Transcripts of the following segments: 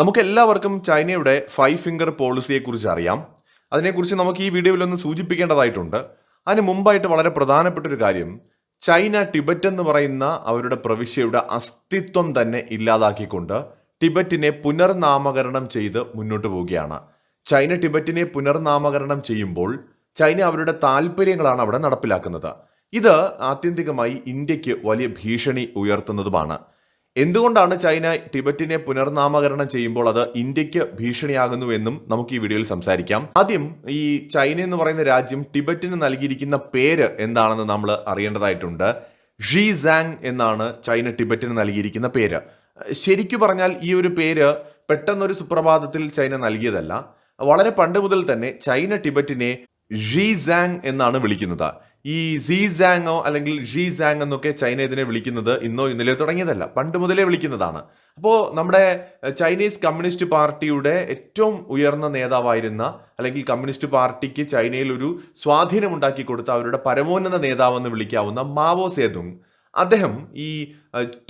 നമുക്ക് എല്ലാവർക്കും ചൈനയുടെ ഫൈവ് ഫിംഗർ പോളിസിയെക്കുറിച്ച് അറിയാം. അതിനെക്കുറിച്ച് നമുക്ക് ഈ വീഡിയോയിൽ ഒന്ന് സൂചിപ്പിക്കേണ്ടതായിട്ടുണ്ട്. അതിന് മുമ്പായിട്ട് വളരെ പ്രധാനപ്പെട്ട ഒരു കാര്യം ചൈന ടിബറ്റ് എന്ന് പറയുന്ന അവരുടെ പ്രവിശ്യയുടെ അസ്തിത്വം തന്നെ ഇല്ലാതാക്കിക്കൊണ്ട് ടിബറ്റിനെ പുനർനാമകരണം ചെയ്ത് മുന്നോട്ട് പോവുകയാണ്. ചൈന ടിബറ്റിനെ പുനർനാമകരണം ചെയ്യുമ്പോൾ ചൈന അവരുടെ താല്പര്യങ്ങളാണ് അവിടെ നടപ്പിലാക്കുന്നത്. ഇത് ആത്യന്തികമായി ഇന്ത്യയ്ക്ക് വലിയ ഭീഷണി ഉയർത്തുന്നതുമാണ്. എന്തുകൊണ്ടാണ് ചൈന ടിബറ്റിനെ പുനർനാമകരണം ചെയ്യുമ്പോൾ അത് ഇന്ത്യയ്ക്ക് ഭീഷണിയാകുന്നു എന്നും നമുക്ക് ഈ വീഡിയോയിൽ സംസാരിക്കാം. ആദ്യം ഈ ചൈന എന്ന് പറയുന്ന രാജ്യം ടിബറ്റിന് നൽകിയിരിക്കുന്ന പേര് എന്താണെന്ന് നമ്മൾ അറിയേണ്ടതായിട്ടുണ്ട്. ഷീ സാങ് എന്നാണ് ചൈന ടിബറ്റിന് നൽകിയിരിക്കുന്ന പേര്. ശരിക്കു പറഞ്ഞാൽ ഈ ഒരു പേര് പെട്ടെന്നൊരു സുപ്രഭാതത്തിൽ ചൈന നൽകിയതല്ല. വളരെ പണ്ട് മുതൽ തന്നെ ചൈന ടിബറ്റിനെ ഷീ സാങ് എന്നാണ് വിളിക്കുന്നത്. ഈ സീസാങ്ങോ അല്ലെങ്കിൽ ഷീ സാങ് എന്നൊക്കെ ചൈന ഇതിനെ വിളിക്കുന്നത് ഇന്നോ ഇന്നലെ തുടങ്ങിയതല്ല. പണ്ട് മുതലേ വിളിക്കുന്നതാണ്. അപ്പോൾ നമ്മുടെ ചൈനീസ് കമ്മ്യൂണിസ്റ്റ് പാർട്ടിയുടെ ഏറ്റവും ഉയർന്ന നേതാവായിരുന്ന അല്ലെങ്കിൽ കമ്മ്യൂണിസ്റ്റ് പാർട്ടിക്ക് ചൈനയിൽ ഒരു സ്വാധീനമുണ്ടാക്കി കൊടുത്ത അവരുടെ പരമോന്നത നേതാവെന്ന് വിളിക്കാവുന്ന മാവോ സേതുങ്. അദ്ദേഹം ഈ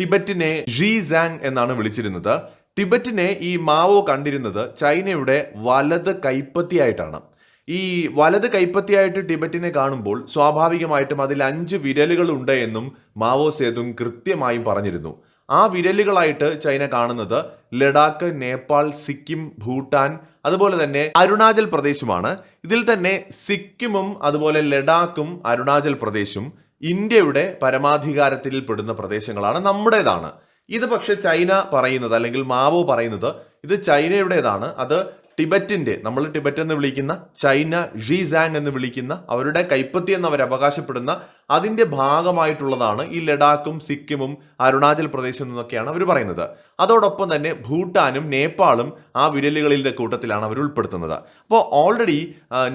ടിബറ്റിനെ ഷീ സാങ് എന്നാണ് വിളിച്ചിരുന്നത്. ടിബറ്റിനെ ഈ മാവോ കണ്ടിരുന്നത് ചൈനയുടെ വലത് കൈപ്പത്തിയായിട്ടാണ്. ഈ വലത് കൈപ്പത്തിയായിട്ട് ടിബറ്റിനെ കാണുമ്പോൾ സ്വാഭാവികമായിട്ടും അതിൽ അഞ്ച് വിരലുകൾ ഉണ്ട് എന്നും മാവോ സേതുങ് കൃത്യമായും പറഞ്ഞിരുന്നു. ആ വിരലുകളായിട്ട് ചൈന കാണുന്നത് ലഡാക്ക് നേപ്പാൾ സിക്കിം ഭൂട്ടാൻ അതുപോലെ തന്നെ അരുണാചൽ പ്രദേശുമാണ്. ഇതിൽ തന്നെ സിക്കിമും അതുപോലെ ലഡാക്കും അരുണാചൽ പ്രദേശും ഇന്ത്യയുടെ പരമാധികാരത്തിൽ പെടുന്ന പ്രദേശങ്ങളാണ് നമ്മുടേതാണ്. ഇത് പക്ഷെ ചൈന പറയുന്നത് അല്ലെങ്കിൽ മാവോ പറയുന്നത് ഇത് ചൈനയുടേതാണ്. അത് ടിബറ്റിന്റെ നമ്മൾ ടിബറ്റ് എന്ന് വിളിക്കുന്ന ചൈന ഷീസാങ് എന്ന് വിളിക്കുന്ന അവരുടെ കൈപ്പത്തി എന്ന് അവർ അവകാശപ്പെടുന്ന അതിന്റെ ഭാഗമായിട്ടുള്ളതാണ് ഈ ലഡാക്കും സിക്കിമും അരുണാചൽ പ്രദേശും എന്നൊക്കെയാണ് അവർ പറയുന്നത്. അതോടൊപ്പം തന്നെ ഭൂട്ടാനും നേപ്പാളും ആ വിരലുകളിലെ കൂട്ടത്തിലാണ് അവർ ഉൾപ്പെടുത്തുന്നത്. അപ്പോൾ ഓൾറെഡി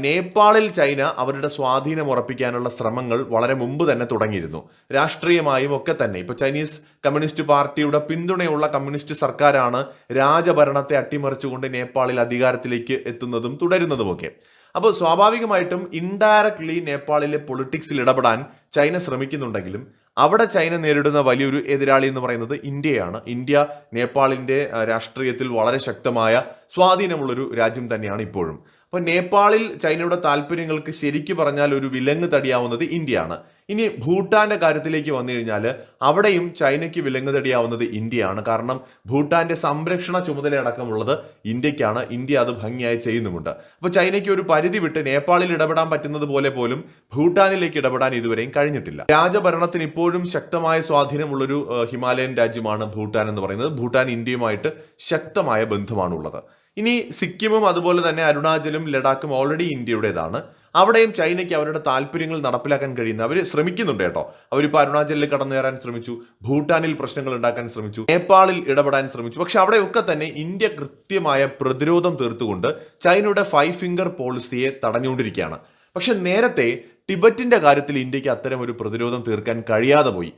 നേപ്പാളിൽ ചൈന അവരുടെ സ്വാധീനം ഉറപ്പിക്കാനുള്ള ശ്രമങ്ങൾ വളരെ മുമ്പ് തന്നെ തുടങ്ങിയിരുന്നു. രാഷ്ട്രീയമായും ഒക്കെ തന്നെ. ഇപ്പോൾ ചൈനീസ് കമ്മ്യൂണിസ്റ്റ് പാർട്ടിയുടെ പിന്തുണയുള്ള കമ്മ്യൂണിസ്റ്റ് സർക്കാരാണ് രാജഭരണത്തെ അട്ടിമറിച്ചുകൊണ്ട് നേപ്പാളിൽ അധികാരത്തിലേക്ക് എത്തുന്നതും തുടരുന്നതുമൊക്കെ. അപ്പോൾ സ്വാഭാവികമായിട്ടും ഇൻഡയറക്ട്ലി നേപ്പാളിലെ പൊളിറ്റിക്സിൽ ഇടപെടാൻ ചൈന ശ്രമിക്കുന്നുണ്ടെങ്കിലും അവിടെ ചൈന നേരിടുന്ന വലിയൊരു എതിരാളി എന്ന് പറയുന്നത് ഇന്ത്യയാണ്. ഇന്ത്യ നേപ്പാളിന്റെ രാഷ്ട്രീയത്തിൽ വളരെ ശക്തമായ സ്വാധീനമുള്ളൊരു രാജ്യം തന്നെയാണ് ഇപ്പോഴും. അപ്പോൾ നേപ്പാളിൽ ചൈനയുടെ താല്പര്യങ്ങൾക്ക് ശരിക്കു പറഞ്ഞാൽ ഒരു വിലങ്ങ് തടിയാവുന്നത് ഇന്ത്യയാണ്. ഇനി ഭൂട്ടാന്റെ കാര്യത്തിലേക്ക് വന്നു കഴിഞ്ഞാൽ അവിടെയും ചൈനയ്ക്ക് വിലങ്ങ് തടിയാവുന്നത് ഇന്ത്യയാണ്. കാരണം ഭൂട്ടാന്റെ സംരക്ഷണ ചുമതല അടക്കമുള്ളത് ഇന്ത്യക്കാണ്. ഇന്ത്യ അത് ഭംഗിയായി ചെയ്യുന്നുമുണ്ട്. അപ്പോൾ ചൈനയ്ക്ക് ഒരു പരിധി വിട്ട് നേപ്പാളിൽ ഇടപെടാൻ പറ്റുന്നത് പോലെ പോലും ഭൂട്ടാനിലേക്ക് ഇടപെടാൻ ഇതുവരെയും കഴിഞ്ഞിട്ടില്ല. രാജഭരണത്തിന് ഇപ്പോഴും ശക്തമായ സ്വാധീനമുള്ളൊരു ഹിമാലയൻ രാജ്യമാണ് ഭൂട്ടാൻ എന്ന് പറയുന്നത്. ഭൂട്ടാൻ ഇന്ത്യയുമായിട്ട് ശക്തമായ ബന്ധമാണുള്ളത്. ഇനി സിക്കിമും അതുപോലെ തന്നെ അരുണാചലും ലഡാക്കും ഓൾറെഡി ഇന്ത്യയുടേതാണ്. അവിടെയും ചൈനയ്ക്ക് അവരുടെ താല്പര്യങ്ങൾ നടപ്പിലാക്കാൻ കഴിയുന്ന അവർ ശ്രമിക്കുന്നുണ്ട് കേട്ടോ. അവരിപ്പോൾ അരുണാചലിൽ കടന്നു കയറാൻ ശ്രമിച്ചു ഭൂട്ടാനിൽ പ്രശ്നങ്ങൾ ഉണ്ടാക്കാൻ ശ്രമിച്ചു നേപ്പാളിൽ ഇടപെടാൻ ശ്രമിച്ചു. പക്ഷെ അവിടെയൊക്കെ തന്നെ ഇന്ത്യ കൃത്യമായ പ്രതിരോധം തീർത്തുകൊണ്ട് ചൈനയുടെ ഫൈവ് ഫിംഗർ പോളിസിയെ തടഞ്ഞുകൊണ്ടിരിക്കുകയാണ്. പക്ഷെ നേരത്തെ ടിബറ്റിന്റെ കാര്യത്തിൽ ഇന്ത്യയ്ക്ക് അത്തരം ഒരു പ്രതിരോധം തീർക്കാൻ കഴിയാതെ പോയി.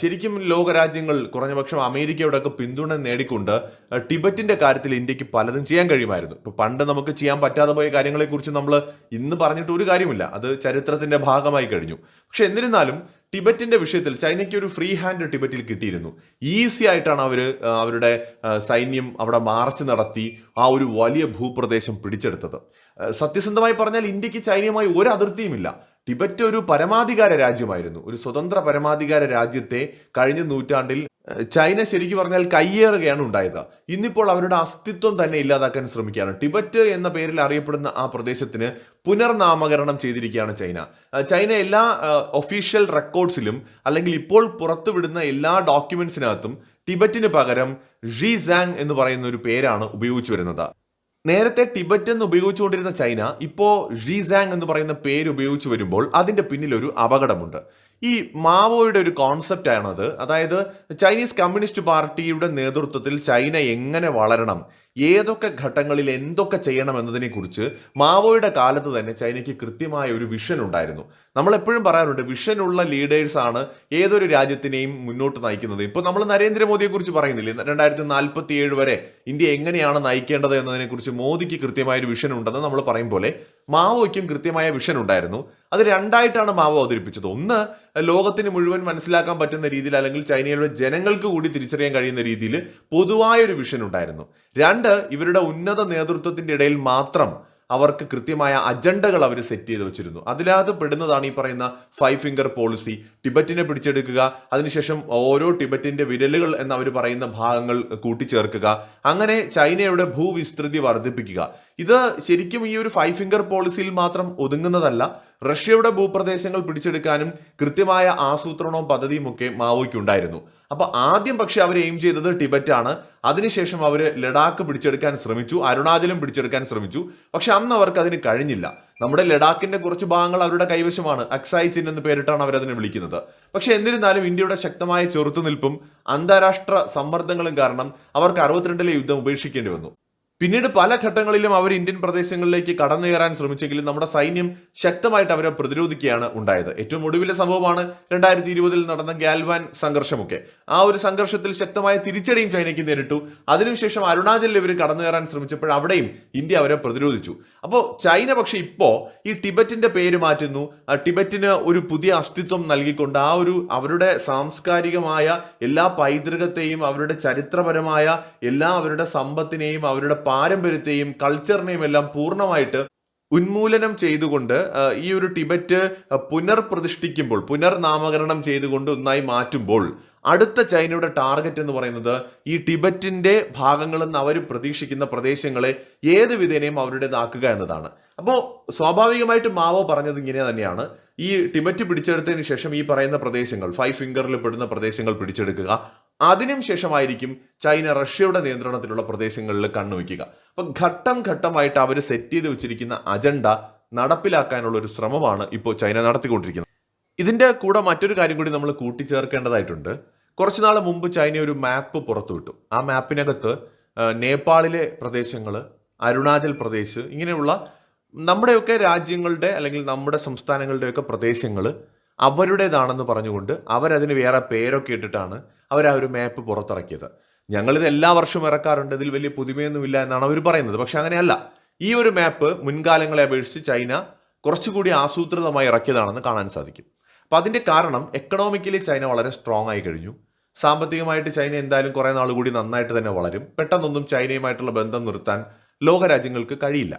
ശരിക്കും ലോകരാജ്യങ്ങൾ കുറഞ്ഞപക്ഷം അമേരിക്കയുടെ ഒക്കെ പിന്തുണ നേടിക്കൊണ്ട് ടിബറ്റിന്റെ കാര്യത്തിൽ ഇന്ത്യയ്ക്ക് പലതും ചെയ്യാൻ കഴിയുമായിരുന്നു. ഇപ്പൊ പണ്ട് നമുക്ക് ചെയ്യാൻ പറ്റാതെ പോയ കാര്യങ്ങളെക്കുറിച്ച് നമ്മൾ ഇന്ന് പറഞ്ഞിട്ട് ഒരു കാര്യമില്ല. അത് ചരിത്രത്തിന്റെ ഭാഗമായി കഴിഞ്ഞു. പക്ഷെ എന്നിരുന്നാലും ടിബറ്റിന്റെ വിഷയത്തിൽ ചൈനയ്ക്ക് ഒരു ഫ്രീ ഹാൻഡ് ടിബറ്റിൽ കിട്ടിയിരുന്നു. ഈസി ആയിട്ടാണ് അവർ അവരുടെ സൈന്യം അവിടെ മാർച്ച് നടത്തി ആ ഒരു വലിയ ഭൂപ്രദേശം പിടിച്ചെടുത്തത്. സത്യസന്ധമായി പറഞ്ഞാൽ ഇന്ത്യയ്ക്ക് ചൈനയുമായി ഒരു അതിർത്തിയുമില്ല. ടിബറ്റ് ഒരു പരമാധികാര രാജ്യമായിരുന്നു. ഒരു സ്വതന്ത്ര പരമാധികാര രാജ്യത്തെ കഴിഞ്ഞ നൂറ്റാണ്ടിൽ ചൈന ശരിക്കും പറഞ്ഞാൽ കയ്യേറുകയാണ് ഉണ്ടായത്. ഇന്നിപ്പോൾ അവരുടെ അസ്തിത്വം തന്നെ ഇല്ലാതാക്കാൻ ശ്രമിക്കുകയാണ്. ടിബറ്റ് എന്ന പേരിൽ അറിയപ്പെടുന്ന ആ പ്രദേശത്തിന് പുനർനാമകരണം ചെയ്തിരിക്കുകയാണ് ചൈന. ചൈന എല്ലാ ഒഫീഷ്യൽ റെക്കോർഡ്സിലും അല്ലെങ്കിൽ ഇപ്പോൾ പുറത്തുവിടുന്ന എല്ലാ ഡോക്യുമെന്റ്സിനകത്തും ടിബറ്റിന് പകരം ഷീസാങ് എന്ന് പറയുന്ന ഒരു പേരാണ് ഉപയോഗിച്ചു വരുന്നത്. നേരത്തെ ടിബറ്റ് എന്ന് ഉപയോഗിച്ചുകൊണ്ടിരുന്ന ചൈന ഇപ്പോ ഷീസാങ് എന്ന് പറയുന്ന പേര് ഉപയോഗിച്ച് വരുമ്പോൾ അതിന്റെ പിന്നിലൊരു അപകടമുണ്ട്. ഈ മാവോയുടെ ഒരു കോൺസെപ്റ്റ് ആണത്. അതായത് ചൈനീസ് കമ്മ്യൂണിസ്റ്റ് പാർട്ടിയുടെ നേതൃത്വത്തിൽ ചൈന എങ്ങനെ വളരണം ഏതൊക്കെ ഘട്ടങ്ങളിൽ എന്തൊക്കെ ചെയ്യണം എന്നതിനെ കുറിച്ച് മാവോയുടെ കാലത്ത് തന്നെ ചൈനയ്ക്ക് കൃത്യമായ ഒരു വിഷൻ ഉണ്ടായിരുന്നു. നമ്മൾ എപ്പോഴും പറയാറുണ്ട് വിഷനുള്ള ലീഡേഴ്സ് ആണ് ഏതൊരു രാജ്യത്തിനെയും മുന്നോട്ട് നയിക്കുന്നത്. ഇപ്പോൾ നമ്മൾ നരേന്ദ്രമോദിയെ കുറിച്ച് പറയുന്നില്ലേ രണ്ടായിരത്തി നാൽപ്പത്തി ഏഴ് വരെ ഇന്ത്യ എങ്ങനെയാണ് നയിക്കേണ്ടത് എന്നതിനെ കുറിച്ച് മോദിക്ക് കൃത്യമായ ഒരു വിഷൻ ഉണ്ടെന്ന് നമ്മൾ പറയും പോലെ മാവോയ്ക്കും കൃത്യമായ വിഷൻ ഉണ്ടായിരുന്നു. അത് രണ്ടായിട്ടാണ് മാവോ അവതരിപ്പിച്ചത്. ഒന്ന് ലോകത്തിന് മുഴുവൻ മനസ്സിലാക്കാൻ പറ്റുന്ന രീതിയിൽ അല്ലെങ്കിൽ ചൈനയുടെ ജനങ്ങൾക്ക് കൂടി തിരിച്ചറിയാൻ കഴിയുന്ന രീതിയിൽ പൊതുവായൊരു വിഷൻ ഉണ്ടായിരുന്നു. രണ്ട് ഇവരുടെ ഉന്നത നേതൃത്വത്തിന്റെ ഇടയിൽ മാത്രം അവർക്ക് കൃത്യമായ അജണ്ടകൾ അവർ സെറ്റ് ചെയ്ത് വെച്ചിരുന്നു. അതിലാത് പെടുന്നതാണ് ഈ പറയുന്ന ഫൈവ് ഫിംഗർ പോളിസി ടിബറ്റിനെ പിടിച്ചെടുക്കുക അതിനുശേഷം ഓരോ ടിബറ്റിന്റെ വിരലുകൾ എന്ന് അവർ പറയുന്ന ഭാഗങ്ങൾ കൂട്ടിച്ചേർക്കുക. അങ്ങനെ ചൈനയുടെ ഭൂവിസ്തൃതി വർദ്ധിപ്പിക്കുക. ഇത് ശരിക്കും ഈ ഒരു ഫൈവ് ഫിംഗർ പോളിസിയിൽ മാത്രം ഒതുങ്ങുന്നതല്ല റഷ്യയുടെ ഭൂപ്രദേശങ്ങൾ പിടിച്ചെടുക്കാനും കൃത്യമായ ആസൂത്രണവും പദ്ധതിയും ഒക്കെ മാവോയ്ക്ക് ഉണ്ടായിരുന്നു. അപ്പൊ ആദ്യം പക്ഷെ അവർ എയിം ചെയ്തത് ടിബറ്റ് ആണ് അതിനുശേഷം അവർ ലഡാക്ക് പിടിച്ചെടുക്കാൻ ശ്രമിച്ചു അരുണാചലം പിടിച്ചെടുക്കാൻ ശ്രമിച്ചു. പക്ഷെ അന്ന് അവർക്ക് അതിന് കഴിഞ്ഞില്ല. നമ്മുടെ ലഡാക്കിന്റെ കുറച്ച് ഭാഗങ്ങൾ അവരുടെ കൈവശമാണ്. അക്സായി ചിൻ എന്ന് പേരിട്ടാണ് അവരതിനെ വിളിക്കുന്നത്. പക്ഷെ എന്നിരുന്നാലും ഇന്ത്യയുടെ ശക്തമായ ചെറുത്തുനിൽപ്പും അന്താരാഷ്ട്ര സമ്മർദ്ദങ്ങളും കാരണം അവർക്ക് അറുപത്തിരണ്ടിലെ യുദ്ധം ഉപേക്ഷിക്കേണ്ടി വന്നു. പിന്നീട് പല ഘട്ടങ്ങളിലും അവർ ഇന്ത്യൻ പ്രദേശങ്ങളിലേക്ക് കടന്നു കയറാൻ ശ്രമിച്ചെങ്കിലും നമ്മുടെ സൈന്യം ശക്തമായിട്ട് അവരെ പ്രതിരോധിക്കുകയാണ് ഉണ്ടായത്. ഏറ്റവും ഒടുവിലെ സംഭവമാണ് രണ്ടായിരത്തി ഇരുപതിൽ നടന്ന ഗാൽവാൻ സംഘർഷമൊക്കെ. ആ ഒരു സംഘർഷത്തിൽ ശക്തമായ തിരിച്ചടിയും ചൈനയ്ക്ക് നേരിട്ടു. അതിനുശേഷം അരുണാചലിൽ ഇവർ കടന്നു കയറാൻ ശ്രമിച്ചപ്പോൾ അവിടെയും ഇന്ത്യ അവരെ പ്രതിരോധിച്ചു. അപ്പോൾ ചൈന പക്ഷെ ഇപ്പോൾ ഈ ടിബറ്റിന്റെ പേര് മാറ്റുന്നു. ടിബറ്റിന് ഒരു പുതിയ അസ്തിത്വം നൽകിക്കൊണ്ട് ആ ഒരു അവരുടെ സാംസ്കാരികമായ എല്ലാ പൈതൃകത്തെയും അവരുടെ ചരിത്രപരമായ എല്ലാ അവരുടെ സമ്പത്തിനെയും അവരുടെ പാരമ്പര്യത്തെയും കൾച്ചറിനെയും എല്ലാം പൂർണമായിട്ട് ഉന്മൂലനം ചെയ്തുകൊണ്ട് ഈ ഒരു ടിബറ്റ് പുനർപ്രതിഷ്ഠിക്കുമ്പോൾ പുനർനാമകരണം ചെയ്തുകൊണ്ട് ഒന്നായി മാറ്റുമ്പോൾ അടുത്ത ചൈനയുടെ ടാർഗറ്റ് എന്ന് പറയുന്നത് ഈ ടിബറ്റിന്റെ ഭാഗങ്ങളിൽ നിന്ന് അവർ പ്രതീക്ഷിക്കുന്ന പ്രദേശങ്ങളെ ഏത് വിധേനയും അവരുടേതാക്കുക എന്നതാണ്. അപ്പോൾ സ്വാഭാവികമായിട്ട് മാവോ പറഞ്ഞത് ഇങ്ങനെ തന്നെയാണ്. ഈ ടിബറ്റ് പിടിച്ചെടുത്തതിന് ശേഷം ഈ പറയുന്ന പ്രദേശങ്ങൾ ഫൈവ് ഫിംഗറിൽ പെടുന്ന പ്രദേശങ്ങൾ പിടിച്ചെടുക്കുക. അതിനും ശേഷമായിരിക്കും ചൈന റഷ്യയുടെ നിയന്ത്രണത്തിലുള്ള പ്രദേശങ്ങളിൽ കണ്ണുവയ്ക്കുക അപ്പൊ ഘട്ടം ഘട്ടമായിട്ട് അവർ സെറ്റ് ചെയ്ത് വെച്ചിരിക്കുന്ന അജണ്ട നടപ്പിലാക്കാനുള്ള ഒരു ശ്രമമാണ് ഇപ്പോൾ ചൈന നടത്തിക്കൊണ്ടിരിക്കുന്നത്. ഇതിന്റെ കൂടെ മറ്റൊരു കാര്യം കൂടി നമ്മൾ കൂട്ടിച്ചേർക്കേണ്ടതായിട്ടുണ്ട്. കുറച്ച് നാൾ മുമ്പ് ചൈന ഒരു മാപ്പ് പുറത്തുവിട്ടു ആ മാപ്പിനകത്ത് നേപ്പാളിലെ പ്രദേശങ്ങൾ അരുണാചൽ പ്രദേശ് ഇങ്ങനെയുള്ള നമ്മുടെയൊക്കെ രാജ്യങ്ങളുടെ അല്ലെങ്കിൽ നമ്മുടെ സംസ്ഥാനങ്ങളുടെയൊക്കെ പ്രദേശങ്ങൾ അവരുടേതാണെന്ന് പറഞ്ഞുകൊണ്ട് അവരതിന് വേറെ പേരൊക്കെ ഇട്ടിട്ടാണ് അവർ ആ ഒരു മാപ്പ് പുറത്തിറക്കിയത്. ഞങ്ങളിത് എല്ലാ വർഷവും ഇറക്കാറുണ്ട്. ഇതിൽ വലിയ പുതുമയൊന്നുമില്ല എന്നാണ് അവർ പറയുന്നത്. പക്ഷെ അങ്ങനെയല്ല. ഈ ഒരു മാപ്പ് മുൻകാലങ്ങളെ അപേക്ഷിച്ച് ചൈന കുറച്ചുകൂടി ആസൂത്രിതമായി ഇറക്കിയതാണെന്ന് കാണാൻ സാധിക്കും. അപ്പൊ അതിന്റെ കാരണം എക്കണോമിക്കലി ചൈന വളരെ സ്ട്രോങ് ആയി കഴിഞ്ഞു. സാമ്പത്തികമായിട്ട് ചൈന എന്തായാലും കുറേ നാൾ കൂടി നന്നായിട്ട് തന്നെ വളരും. പെട്ടെന്നൊന്നും ചൈനയുമായിട്ടുള്ള ബന്ധം നിർത്താൻ ലോകരാജ്യങ്ങൾക്ക് കഴിയില്ല.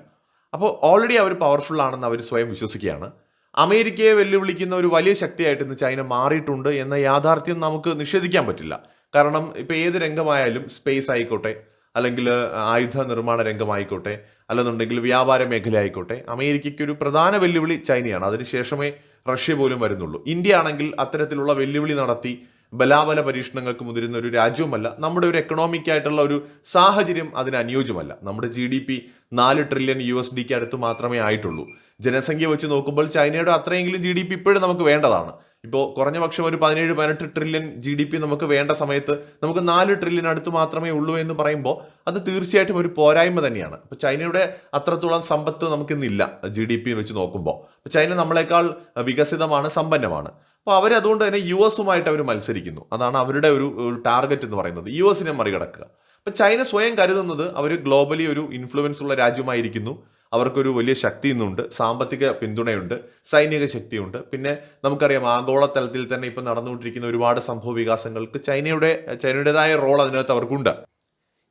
അപ്പോൾ ഓൾറെഡി അവർ പവർഫുൾ ആണെന്ന് അവർ സ്വയം വിശ്വസിക്കുകയാണ്. അമേരിക്കയെ വെല്ലുവിളിക്കുന്ന ഒരു വലിയ ശക്തിയായിട്ട് ഇന്ന് ചൈന മാറിയിട്ടുണ്ട് എന്ന യാഥാർത്ഥ്യം നമുക്ക് നിഷേധിക്കാൻ പറ്റില്ല. കാരണം ഇപ്പോൾ ഏത് രംഗമായാലും സ്പേസ് ആയിക്കോട്ടെ അല്ലെങ്കിൽ ആയുധ നിർമ്മാണ രംഗമായിക്കോട്ടെ അല്ലെന്നുണ്ടെങ്കിൽ വ്യാപാര മേഖല ആയിക്കോട്ടെ അമേരിക്കയ്ക്ക് ഒരു പ്രധാന വെല്ലുവിളി ചൈനയാണ്. അതിനുശേഷമേ റഷ്യ പോലും വരുന്നുള്ളൂ. ഇന്ത്യ ആണെങ്കിൽ അത്തരത്തിലുള്ള വെല്ലുവിളി നടത്തി ബലാബല പരീക്ഷണങ്ങൾക്ക് മുതിരുന്ന ഒരു രാജ്യവുമല്ല നമ്മുടെ ഒരു എക്കണോമിക് ആയിട്ടുള്ള ഒരു സാഹചര്യം അതിന് അനുയോജ്യമല്ല. നമ്മുടെ ജി ഡി പി നാല് ട്രില്യൺ യു എസ് ഡിക്ക് അടുത്ത് മാത്രമേ ആയിട്ടുള്ളൂ. ജനസംഖ്യ വെച്ച് നോക്കുമ്പോൾ ചൈനയുടെ അത്രയെങ്കിലും ജി ഡി പി ഇപ്പോഴും നമുക്ക് വേണ്ടതാണ്. ഇപ്പോൾ കുറഞ്ഞ പക്ഷം ഒരു പതിനേഴ് പതിനെട്ട് ട്രില്യൺ ജി ഡി പി നമുക്ക് വേണ്ട സമയത്ത് നമുക്ക് നാല് ട്രില്യൺ അടുത്ത് മാത്രമേ ഉള്ളൂ എന്ന് പറയുമ്പോൾ അത് തീർച്ചയായിട്ടും ഒരു പോരായ്മ തന്നെയാണ്. ഇപ്പോൾ ചൈനയുടെ അത്രത്തോളം സമ്പത്ത് നമുക്കിന്നില്ല ജി ഡി പി വെച്ച് നോക്കുമ്പോൾ. ചൈന നമ്മളെക്കാൾ വികസിതമാണ് സമ്പന്നമാണ്. അപ്പോൾ അവർ അതുകൊണ്ട് തന്നെ യു എസുമായിട്ട് അവർ മത്സരിക്കുന്നു. അതാണ് അവരുടെ ഒരു ടാർഗറ്റ് എന്ന് പറയുന്നത്. യു എസിനെ മറികടക്കുക. അപ്പോൾ ചൈന സ്വയം കരുതുന്നത് അവർ ഗ്ലോബലി ഒരു ഇൻഫ്ലുവൻസ് ഉള്ള രാജ്യമായിരിക്കുന്നു. അവർക്കൊരു വലിയ ശക്തി ഇന്നുണ്ട് സാമ്പത്തിക പിന്തുണയുണ്ട് സൈനിക ശക്തിയുണ്ട്. പിന്നെ നമുക്കറിയാം ആഗോളതലത്തിൽ തന്നെ ഇപ്പം നടന്നുകൊണ്ടിരിക്കുന്ന ഒരുപാട് സംഭവ വികാസങ്ങൾക്ക് ചൈനയുടെ ചൈനയുടേതായ റോൾ അതിനകത്ത് അവർക്കുണ്ട്.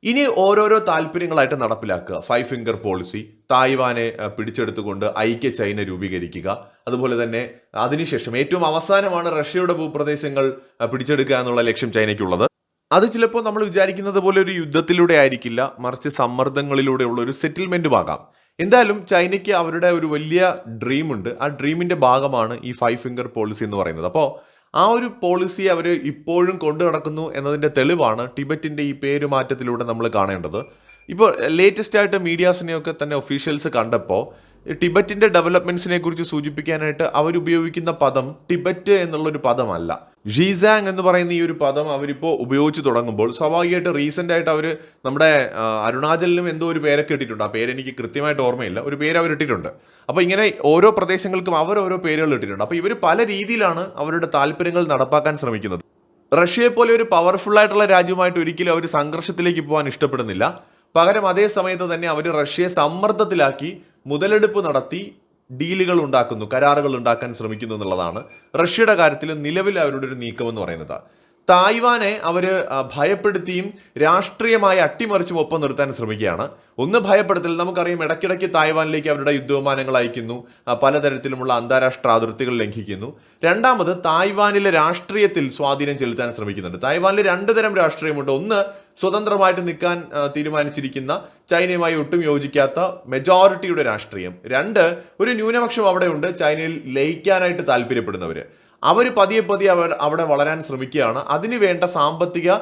ഇനി ഓരോരോ താല്പര്യങ്ങളായിട്ട് നടപ്പിലാക്കുക. ഫൈവ് ഫിംഗർ പോളിസി തായ്വാനെ പിടിച്ചെടുത്തുകൊണ്ട് ഐക്യ ചൈന രൂപീകരിക്കുക. അതുപോലെ തന്നെ അതിനുശേഷം ഏറ്റവും അവസാനമാണ് റഷ്യയുടെ ഭൂപ്രദേശങ്ങൾ പിടിച്ചെടുക്കുക എന്നുള്ള ലക്ഷ്യം ചൈനയ്ക്കുള്ളത്. അത് ചിലപ്പോൾ നമ്മൾ വിചാരിക്കുന്നത് പോലെ ഒരു യുദ്ധത്തിലൂടെ ആയിരിക്കില്ല. മറിച്ച് സമ്മർദ്ദങ്ങളിലൂടെയുള്ള ഒരു സെറ്റിൽമെന്റും ആകാം. എന്തായാലും ചൈനയ്ക്ക് അവരുടെ ഒരു വലിയ ഡ്രീം ഉണ്ട് ആ ഡ്രീമിന്റെ ഭാഗമാണ് ഈ ഫൈവ് ഫിംഗർ പോളിസി എന്ന് പറയുന്നത്. അപ്പോൾ ആ ഒരു പോളിസി അവർ ഇപ്പോഴും കൊണ്ടു നടക്കുന്നു എന്നതിന്റെ തെളിവാണ് ടിബറ്റിന്റെ ഈ പേര് മാറ്റത്തിലൂടെ നമ്മൾ കാണേണ്ടത്. ഇപ്പോൾ ലേറ്റസ്റ്റ് ആയിട്ട് മീഡിയാസിനെയൊക്കെ തന്നെ ഒഫീഷ്യൽസ് കണ്ടപ്പോൾ ടിബറ്റിന്റെ ഡെവലപ്മെന്റ്സിനെ കുറിച്ച് സൂചിപ്പിക്കാനായിട്ട് അവരുപയോഗിക്കുന്ന പദം ടിബറ്റ് എന്നുള്ളൊരു പദമല്ല. ഷീസാങ് എന്ന് പറയുന്ന ഈ ഒരു പദം അവരിപ്പോൾ ഉപയോഗിച്ച് തുടങ്ങുമ്പോൾ സ്വാഭാവികമായിട്ട് റീസെന്റ് ആയിട്ട് അവർ നമ്മുടെ അരുണാചലിലും എന്തോ ഒരു പേരൊക്കെ ഇട്ടിട്ടുണ്ട്. ആ പേര് എനിക്ക് കൃത്യമായിട്ട് ഓർമ്മയില്ല. ഒരു പേര് അവർ ഇട്ടിട്ടുണ്ട്. അപ്പോൾ ഇങ്ങനെ ഓരോ പ്രദേശങ്ങൾക്കും അവർ ഓരോ പേരുകൾ ഇട്ടിട്ടുണ്ട്. അപ്പോൾ ഇവർ പല രീതിയിലാണ് അവരുടെ താല്പര്യങ്ങൾ നടപ്പാക്കാൻ ശ്രമിക്കുന്നത്. റഷ്യയെ പോലെ ഒരു പവർഫുൾ ആയിട്ടുള്ള രാജ്യമായിട്ട് ഒരിക്കലും അവർ സംഘർഷത്തിലേക്ക് പോകാൻ ഇഷ്ടപ്പെടുന്നില്ല. പകരം അതേ സമയത്ത് തന്നെ അവർ റഷ്യയെ സമ്മർദ്ദത്തിലാക്കി മുതലെടുപ്പ് നടത്തി ഡീലുകൾ ഉണ്ടാക്കുന്നു കരാറുകൾ ഉണ്ടാക്കാൻ ശ്രമിക്കുന്നു എന്നുള്ളതാണ്. റഷ്യയുടെ കാര്യത്തിൽ നിലവിൽ അവരുടെ ഒരു നീക്കം എന്ന് പറയുന്നത്. തായ്വാനെ അവർ ഭയപ്പെടുത്തിയും രാഷ്ട്രീയമായി അട്ടിമറിച്ചും ഒപ്പം നിർത്താൻ ശ്രമിക്കുകയാണ്. ഒന്ന് ഭയപ്പെടുത്തൽ നമുക്കറിയാം ഇടയ്ക്കിടയ്ക്ക് തായ്വാനിലേക്ക് അവരുടെ യുദ്ധവിമാനങ്ങൾ അയക്കുന്നു പലതരത്തിലുമുള്ള അന്താരാഷ്ട്ര അതിർത്തികൾ ലംഘിക്കുന്നു. രണ്ടാമത് തായ്വാനിലെ രാഷ്ട്രീയത്തിൽ സ്വാധീനം ചെലുത്താൻ ശ്രമിക്കുന്നുണ്ട്. തായ്വാനിൽ രണ്ട് തരം രാഷ്ട്രീയമുണ്ട്. ഒന്ന് സ്വതന്ത്രമായിട്ട് നിൽക്കാൻ തീരുമാനിച്ചിരിക്കുന്ന ചൈനയുമായി ഒട്ടും യോജിക്കാത്ത മെജോറിറ്റിയുടെ രാഷ്ട്രീയം. രണ്ട് ഒരു ന്യൂനപക്ഷം അവിടെയുണ്ട് ചൈനയിൽ ലയിക്കാനായിട്ട് താല്പര്യപ്പെടുന്നവര്. അവർ പതിയെ പതിയെ അവർ അവിടെ വളരാൻ ശ്രമിക്കുകയാണ്. അതിന് വേണ്ട സാമ്പത്തിക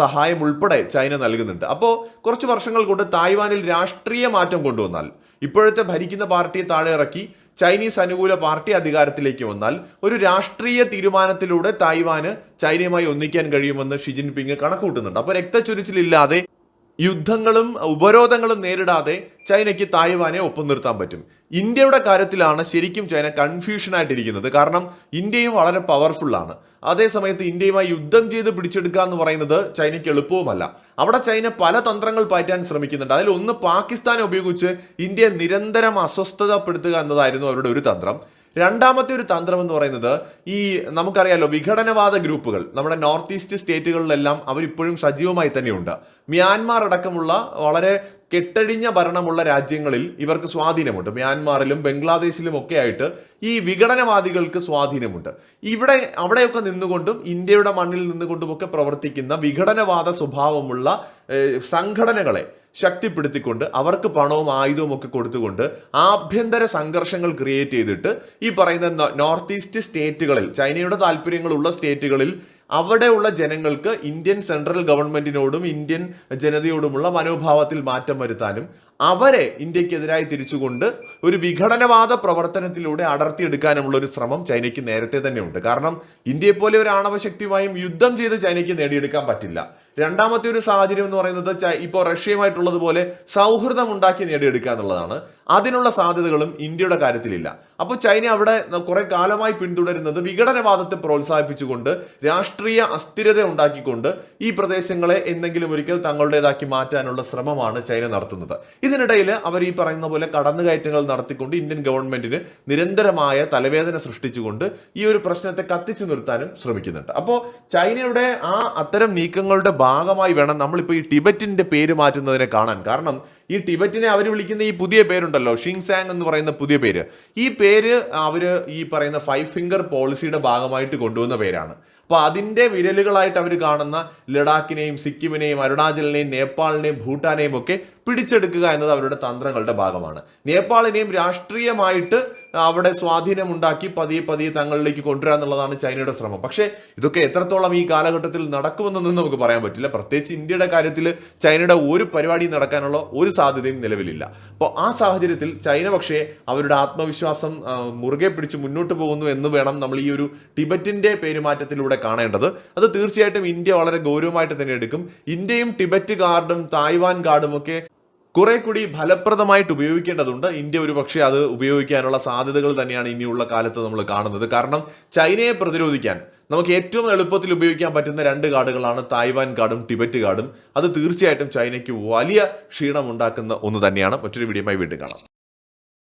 സഹായം ഉൾപ്പെടെ ചൈന നൽകുന്നുണ്ട്. അപ്പോൾ കുറച്ച് വർഷങ്ങൾ കൊണ്ട് തായ്വാനിൽ രാഷ്ട്രീയ മാറ്റം കൊണ്ടുവന്നാൽ ഇപ്പോഴത്തെ ഭരിക്കുന്ന പാർട്ടിയെ താഴെ ഇറക്കി ചൈനീസ് അനുകൂല പാർട്ടി അധികാരത്തിലേക്ക് വന്നാൽ ഒരു രാഷ്ട്രീയ തീരുമാനത്തിലൂടെ തായ്വാന് ചൈനയുമായി ഒന്നിക്കാൻ കഴിയുമെന്ന് ഷി ജിൻപിങ് കണക്കുകൂട്ടുന്നുണ്ട്. അപ്പോൾ രക്തച്ചൊരിച്ചിലില്ലാതെ യുദ്ധങ്ങളും ഉപരോധങ്ങളും നേരിടാതെ ചൈനയ്ക്ക് തായ്വാനെ ഒപ്പം നിർത്താൻ പറ്റും. ഇന്ത്യയുടെ കാര്യത്തിലാണ് ശരിക്കും ചൈന കൺഫ്യൂഷനായിട്ടിരിക്കുന്നത്. കാരണം ഇന്ത്യയും വളരെ പവർഫുൾ ആണ്. അതേസമയത്ത് ഇന്ത്യയുമായി യുദ്ധം ചെയ്ത് പിടിച്ചെടുക്കുക എന്ന് പറയുന്നത് ചൈനയ്ക്ക് എളുപ്പവുമല്ല. അവിടെ ചൈന പല തന്ത്രങ്ങൾ പാറ്റാൻ ശ്രമിക്കുന്നുണ്ട്. അതിൽ ഒന്ന് പാകിസ്ഥാനെ ഉപയോഗിച്ച് ഇന്ത്യയെ നിരന്തരം അസ്വസ്ഥതപ്പെടുത്തുക എന്നതായിരുന്നു അവരുടെ ഒരു തന്ത്രം. രണ്ടാമത്തെ ഒരു തന്ത്രം എന്ന് പറയുന്നത് ഈ നമുക്കറിയാലോ വിഘടനവാദ ഗ്രൂപ്പുകൾ നമ്മുടെ നോർത്ത് ഈസ്റ്റ് സ്റ്റേറ്റുകളിലെല്ലാം അവരിപ്പോഴും സജീവമായി തന്നെയുണ്ട്. മ്യാൻമാർ അടക്കമുള്ള വളരെ കെട്ടഴിഞ്ഞ ഭരണമുള്ള രാജ്യങ്ങളിൽ ഇവർക്ക് സ്വാധീനമുണ്ട്. മ്യാൻമാറിലും ബംഗ്ലാദേശിലും ഒക്കെ ആയിട്ട് ഈ വിഘടനവാദികൾക്ക് സ്വാധീനമുണ്ട്. ഇവിടെ അവിടെയൊക്കെ നിന്നുകൊണ്ടും ഇന്ത്യയുടെ മണ്ണിൽ നിന്നുകൊണ്ടുമൊക്കെ പ്രവർത്തിക്കുന്ന വിഘടനവാദ സ്വഭാവമുള്ള സംഘടനകളെ ശക്തിപ്പെടുത്തിക്കൊണ്ട് അവർക്ക് പണവും ആയുധവും ഒക്കെ കൊടുത്തുകൊണ്ട് ആഭ്യന്തര സംഘർഷങ്ങൾ ക്രിയേറ്റ് ചെയ്തിട്ട് ഈ പറയുന്ന നോർത്ത് ഈസ്റ്റ് സ്റ്റേറ്റുകളിൽ ചൈനയുടെ താല്പര്യങ്ങളുള്ള സ്റ്റേറ്റുകളിൽ അവിടെയുള്ള ജനങ്ങൾക്ക് ഇന്ത്യൻ സെൻട്രൽ ഗവൺമെന്റിനോടും ഇന്ത്യൻ ജനതയോടുമുള്ള മനോഭാവത്തിൽ മാറ്റം വരുത്താനും അവരെ ഇന്ത്യക്കെതിരായി തിരിച്ചുകൊണ്ട് ഒരു വിഘടനവാദ പ്രവർത്തനത്തിലൂടെ അടർത്തിയെടുക്കാനുമുള്ള ഒരു ശ്രമം ചൈനയ്ക്ക് നേരത്തെ തന്നെ ഉണ്ട് കാരണം ഇന്ത്യയെ പോലെ ഒരു ആണവശക്തിയുമായും യുദ്ധം ചെയ്ത് ചൈനയ്ക്ക് നേടിയെടുക്കാൻ പറ്റില്ല. രണ്ടാമത്തെ ഒരു സാഹചര്യം എന്ന് പറയുന്നത് ഇപ്പോൾ റഷ്യയുമായിട്ടുള്ളതുപോലെ സൗഹൃദം ഉണ്ടാക്കി നേടിയെടുക്കുക എന്നുള്ളതാണ്. അതിനുള്ള സാധ്യതകളും ഇന്ത്യയുടെ കാര്യത്തിലില്ല. അപ്പോൾ ചൈന അവിടെ കുറെ കാലമായി പിന്തുടരുന്നത് വിഘടനവാദത്തെ പ്രോത്സാഹിപ്പിച്ചുകൊണ്ട് രാഷ്ട്രീയ അസ്ഥിരത ഉണ്ടാക്കിക്കൊണ്ട് ഈ പ്രദേശങ്ങളെ എന്തെങ്കിലും ഒരിക്കൽ തങ്ങളുടേതാക്കി മാറ്റാനുള്ള ശ്രമമാണ് ചൈന നടത്തുന്നത്. ഇതിനിടയിൽ അവർ ഈ പറയുന്ന പോലെ കടന്നുകയറ്റങ്ങൾ നടത്തിക്കൊണ്ട് ഇന്ത്യൻ ഗവൺമെന്റിന് നിരന്തരമായ തലവേദന സൃഷ്ടിച്ചുകൊണ്ട് ഈ ഒരു പ്രശ്നത്തെ കത്തിച്ചു നിർത്താനും ശ്രമിക്കുന്നുണ്ട്. അപ്പോൾ ചൈനയുടെ ആ അത്തരം നീക്കങ്ങളുടെ ഭാഗമായി വേണം നമ്മളിപ്പോൾ ഈ ടിബറ്റിന്റെ പേര് മാറ്റുന്നതിനെ കാണാൻ. കാരണം ഈ ടിബറ്റിനെ അവർ വിളിക്കുന്ന ഈ പുതിയ പേരുണ്ടല്ലോ ഷിങ്സാങ് എന്ന് പറയുന്ന പുതിയ പേര്. ഈ പേര് അവർ ഈ പറയുന്ന ഫൈവ് ഫിംഗർ പോളിസിയുടെ ഭാഗമായിട്ട് കൊണ്ടുവന്ന പേരാണ്. അപ്പോൾ അതിന്റെ വിരലുകളായിട്ട് അവർ കാണുന്ന ലഡാക്കിനെയും സിക്കിമിനെയും അരുണാചലിനെയും നേപ്പാളിനെയും ഭൂട്ടാനെയും ഒക്കെ പിടിച്ചെടുക്കുക എന്നത് അവരുടെ തന്ത്രങ്ങളുടെ ഭാഗമാണ്. നേപ്പാളിനെയും രാഷ്ട്രീയമായിട്ട് അവിടെ സ്വാധീനമുണ്ടാക്കി പതിയെ പതിയെ തങ്ങളിലേക്ക് കൊണ്ടുവരിക എന്നുള്ളതാണ് ചൈനയുടെ ശ്രമം. പക്ഷേ ഇതൊക്കെ എത്രത്തോളം ഈ കാലഘട്ടത്തിൽ നടക്കുമെന്നൊന്നും നമുക്ക് പറയാൻ പറ്റില്ല. പ്രത്യേകിച്ച് ഇന്ത്യയുടെ കാര്യത്തിൽ ചൈനയുടെ ഒരു പരിപാടി നടക്കാനുള്ള ഒരു സാധ്യതയും നിലവിലില്ല. അപ്പോൾ ആ സാഹചര്യത്തിൽ ചൈന പക്ഷേ അവരുടെ ആത്മവിശ്വാസം മുറുകെ പിടിച്ച് മുന്നോട്ട് പോകുന്നു എന്ന് വേണം നമ്മൾ ഈ ഒരു ടിബറ്റിന്റെ പേരുമാറ്റത്തിലൂടെ കാണേണ്ടത്. അത് തീർച്ചയായിട്ടും ഇന്ത്യ വളരെ ഗൗരവമായിട്ട് തന്നെ എടുക്കും. ഇന്ത്യയും ടിബറ്റ് ഗാർഡും തായ്വാൻ ഗാർഡും ഒക്കെ കുറെ കൂടി ഫലപ്രദമായിട്ട് ഉപയോഗിക്കേണ്ടതുണ്ട്. ഇന്ത്യ ഒരു പക്ഷേ അത് ഉപയോഗിക്കാനുള്ള സാധ്യതകൾ തന്നെയാണ് ഇനിയുള്ള കാലത്ത് നമ്മൾ കാണുന്നത്. കാരണം ചൈനയെ പ്രതിരോധിക്കാൻ നമുക്ക് ഏറ്റവും എളുപ്പത്തിൽ ഉപയോഗിക്കാൻ പറ്റുന്ന രണ്ട് കാർഡുകളാണ് തായ്വാൻ കാർഡും ടിബറ്റ് കാർഡും. അത് തീർച്ചയായിട്ടും ചൈനയ്ക്ക് വലിയ ക്ഷീണം ഉണ്ടാക്കുന്ന ഒന്ന് തന്നെയാണ്. മറ്റൊരു വീഡിയോയുമായി വീണ്ടും കാണാം.